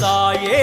தாயே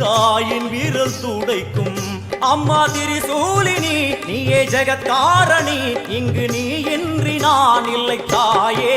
தாயின் வீரல் துடைக்கும். அம்மா திரிசூலினி நீயே ஜெகத்காரணி இங்கு நீ இன்றி நான் இல்லை தாயே.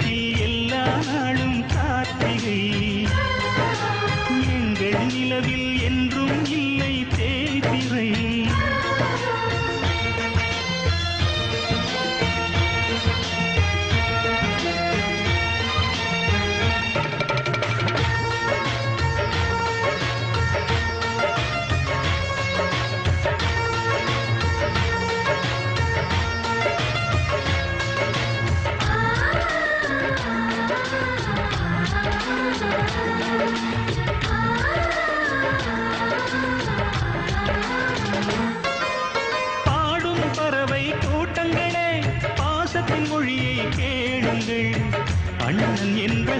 எங்கள்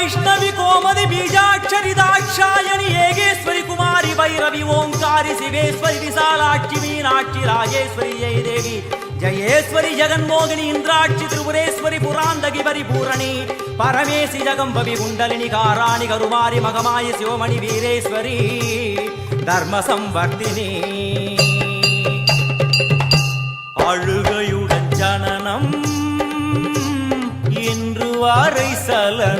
ವೈಷ್ಣವಿ ಕೋಮದಿ ಬೀಜಾಕ್ಷರಿ ದಾಕ್ಷಾಯಣಿ ಏಗೇಶ್ವರಿ ಕುಮಾರಿ ಭೈರವಿ ಓಂಕಾರಿ ಶಿವೇಶ್ವರಿ ವಿಶಾಲಾಕ್ಷಿ ಮೀನಾಕ್ಷಿ ರಾಜೇಶ್ವರಿ ಜಯ ದೇವಿ ಜಯೇಶ್ವರಿ ಜಗನ್ಮೋಹಿನಿ ಇಂದ್ರಾಕ್ಷಿ ತ್ರಿಪುರೇಶ್ವರಿ ಪುರಾಂದಗಿ ಪರಿಪೂರಣಿ ಪರಮೇಶಿ ಜಗಂಬವಿ ಕುಂಡಲಿನಿ ಕಾರಾಣಿ ಕರುಮಾರಿ ಮಗಮಾಯಿ ಶಿವಮಣಿ ವೀರೇಶ್ವರಿ ಧರ್ಮ ಸಂವರ್ತಿನಿ அழுகையுடன் ஜனனம் இன்று வாரை சலனம்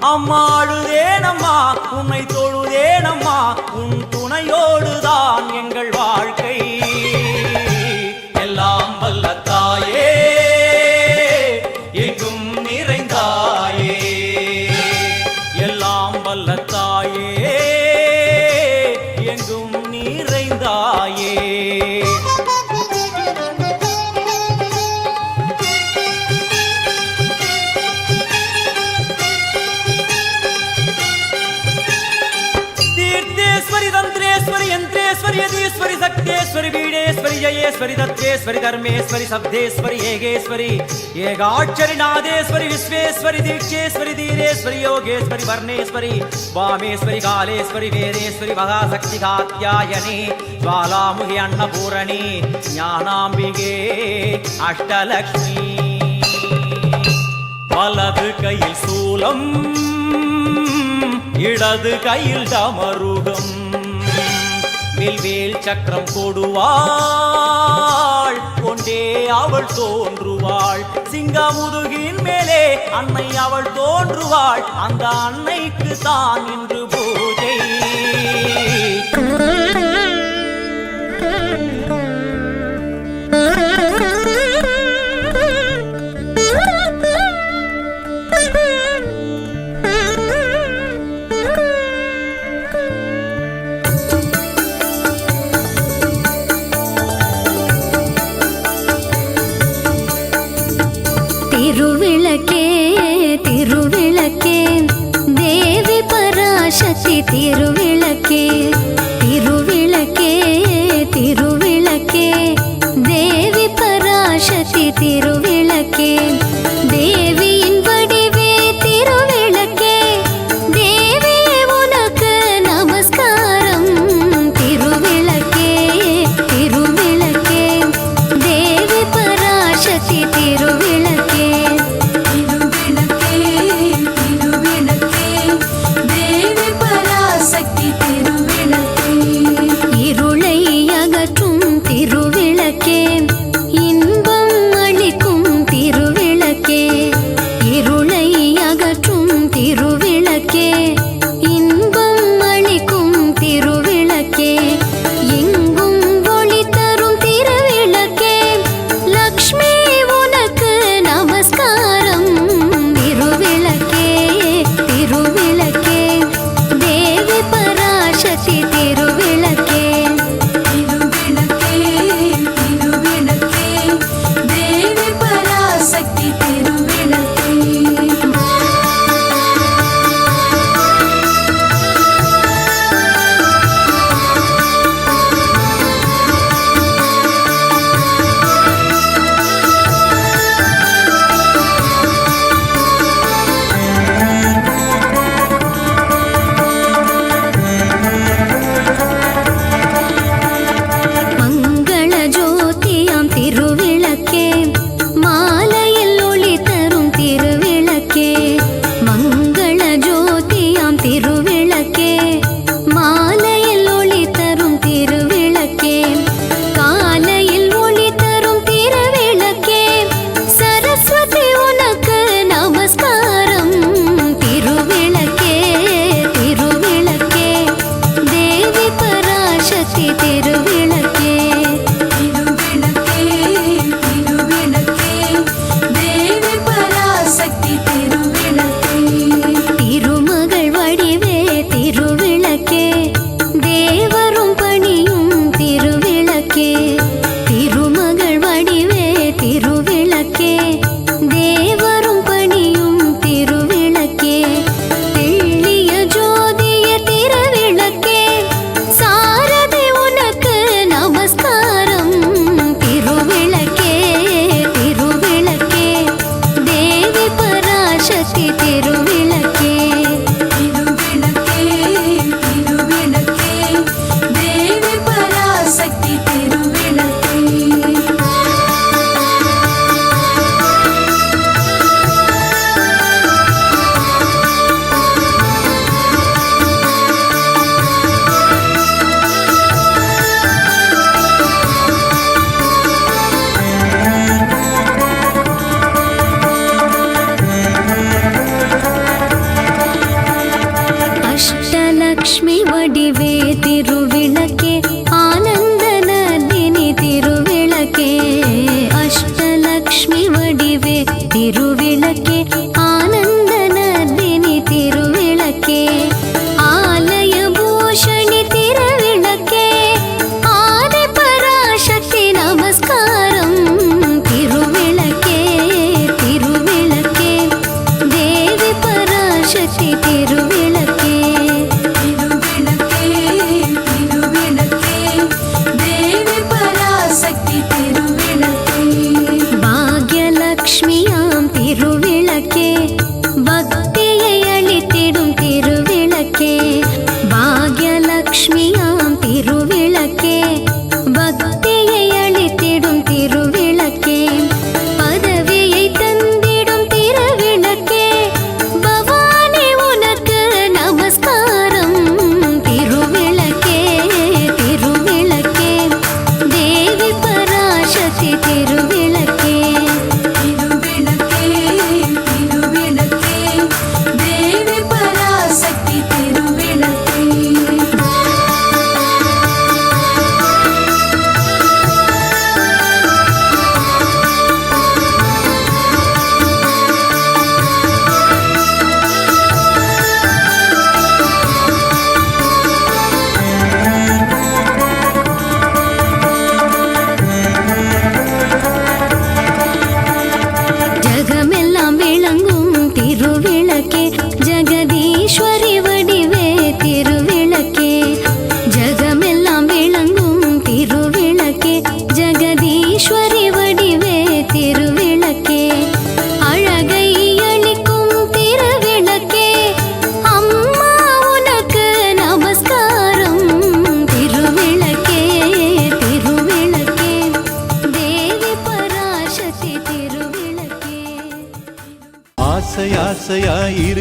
அம்மாழுதேனம்மா உன்னை தொழுதேனம்மா உன் துணையோடுதான் எங்கள் வாழ்க்கை. तीर्थेश्वरि तन्त्रेश्वरि यन्त्रेश्वरि यदीश्वरि शक्तेश्वरि बीडेश्वरि जयेश्वरि दत्तेश्वरि धर्मेश्वरि शब्देश्वरि येगेश्वरि येगाक्षरि नादेश्वरि विश्वेश्वरि दीक्षेश्वरि धीरेश्वरि योगेश्वरि वर्णेश्वरि वामेश्वरि कालेश्वरि वेदेश्वरि महाशक्ति कात्यायनि ज्वालामुखि अन्नपूरणि ज्ञानाम्बिके अष्टलक्ष्मी வலது கையில் சூலம் இடது கையில் டமருகம் வில்வேல் சக்கரம் போடுவாள். கொண்டே அவள் தோன்றுவாள். சிங்கமுதுகின் மேலே அன்னை அவள் தோன்றுவாள். அந்த அன்னைக்கு தான் இன்று பூஜை. ತಿರುವಿಳಕ್ಕೆ ದೇವಿ ಪರಾಶಕ್ತಿ ತಿರುವಿಳಕ್ಕೆ ತಿರುವಿಳಕ್ಕೆ ತಿರುವಿಳಕ್ಕೆ ದೇವಿ ಪರಾಶಕ್ತಿ ತಿರುವಿಳಕ್ಕೆ